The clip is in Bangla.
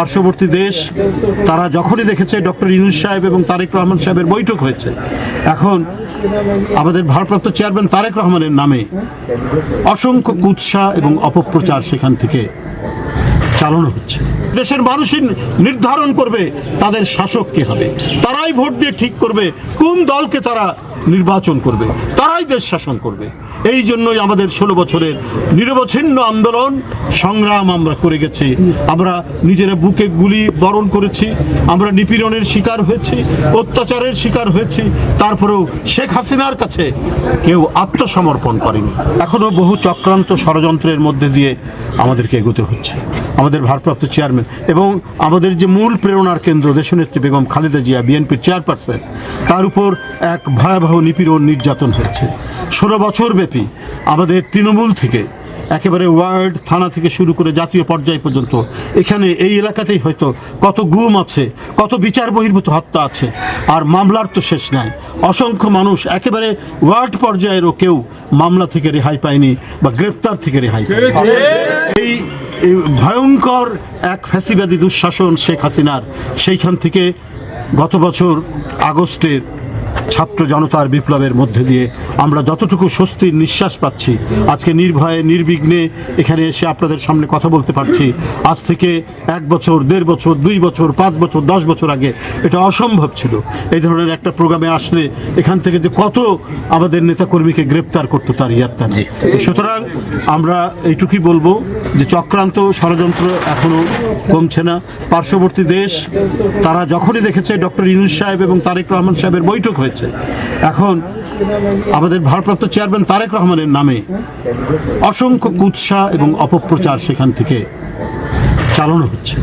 পার্শ্ববর্তী দেশ, তারা যখনই দেখেছে ডক্টর ইনুস সাহেব এবং তারেক রহমান সাহেবের বৈঠক হয়েছে, এখন আমাদের ভারপ্রাপ্ত চেয়ারম্যান তারেক রহমানের নামে অসংখ্য কুৎসা এবং অপপ্রচার সেখান থেকে চালানো হচ্ছে। দেশের মানুষই নির্ধারণ করবে তাদের শাসক কে হবে, তারাই ভোট দিয়ে ঠিক করবে, কোন দলকে তারা নির্বাচন করবে, তারাই দেশ শাসন করবে। এই জন্যই আমাদের ষোলো বছরের নিরবচ্ছিন্ন আন্দোলন সংগ্রাম আমরা করে গেছি। আমরা নিজেরা বুকে গুলি বরণ করেছি, আমরা নিপীড়নের শিকার হয়েছি, অত্যাচারের শিকার হয়েছি। তারপরেও শেখ হাসিনার কাছে কেউ আত্মসমর্পণ করেনি। এখনও বহু চক্রান্ত ষড়যন্ত্রের মধ্যে দিয়ে আমাদেরকে এগোতে হচ্ছে। আমাদের ভারপ্রাপ্ত চেয়ারম্যান এবং আমাদের যে মূল প্রেরণার কেন্দ্র দেশনেত্রী বেগম খালেদা জিয়া, বিএনপির চেয়ারপারসন তার উপর এক ভয়াবহ নিপীড়ন নির্যাতন হয়েছে। ষোলো বছর ব্যাপী আমাদের তৃণমূল থেকে, একেবারে ওয়ার্ড থানা থেকে শুরু করে জাতীয় পর্যায় পর্যন্ত, এখানে এই এলাকাতেই হয়তো কত গুম আছে, কত বিচার বহির্ভূত হত্যা আছে, আর মামলার তো শেষ নাই। অসংখ্য মানুষ একেবারে ওয়ার্ড পর্যায়েরও কেউ মামলা থেকে রেহাই পায়নি বা গ্রেপ্তার থেকে রেহাই পায়নি। এই এই ভয়ঙ্কর এক ফ্যাসিবাদী দুঃশাসন শেখ হাসিনার সেইখান থেকে গত বছর আগস্টের ছাত্র জনতার বিপ্লবের মধ্যে দিয়ে আমরা যতটুকু স্বস্তির নিঃশ্বাস পাচ্ছি আজকে নির্ভয়ে নির্বিঘ্নে এখানে এসে আপনাদের সামনে কথা বলতে পারছি। আজ থেকে এক বছর দেড় বছর দুই বছর পাঁচ বছর দশ বছর আগে এটা অসম্ভব ছিল। এই ধরনের একটা প্রোগ্রামে আসলে এখান থেকে যে কত আমাদের নেতাকর্মীকে গ্রেপ্তার করতো তার ইয়াত্তা। সুতরাং আমরা এইটুকুই বলব যে চক্রান্ত ষড়যন্ত্র এখনও কমছে না। পার্শ্ববর্তী দেশ, তারা যখনই দেখেছে ডক্টর ইউনুস সাহেব এবং তারেক রহমান সাহেবের বৈঠক হয়েছে, এখন আমাদের ভারপ্রাপ্ত চেয়ারম্যান তারেক রহমানের নামে অসংখ্য কুৎসা এবং অপপ্রচার সেখান থেকে চালানো হচ্ছে।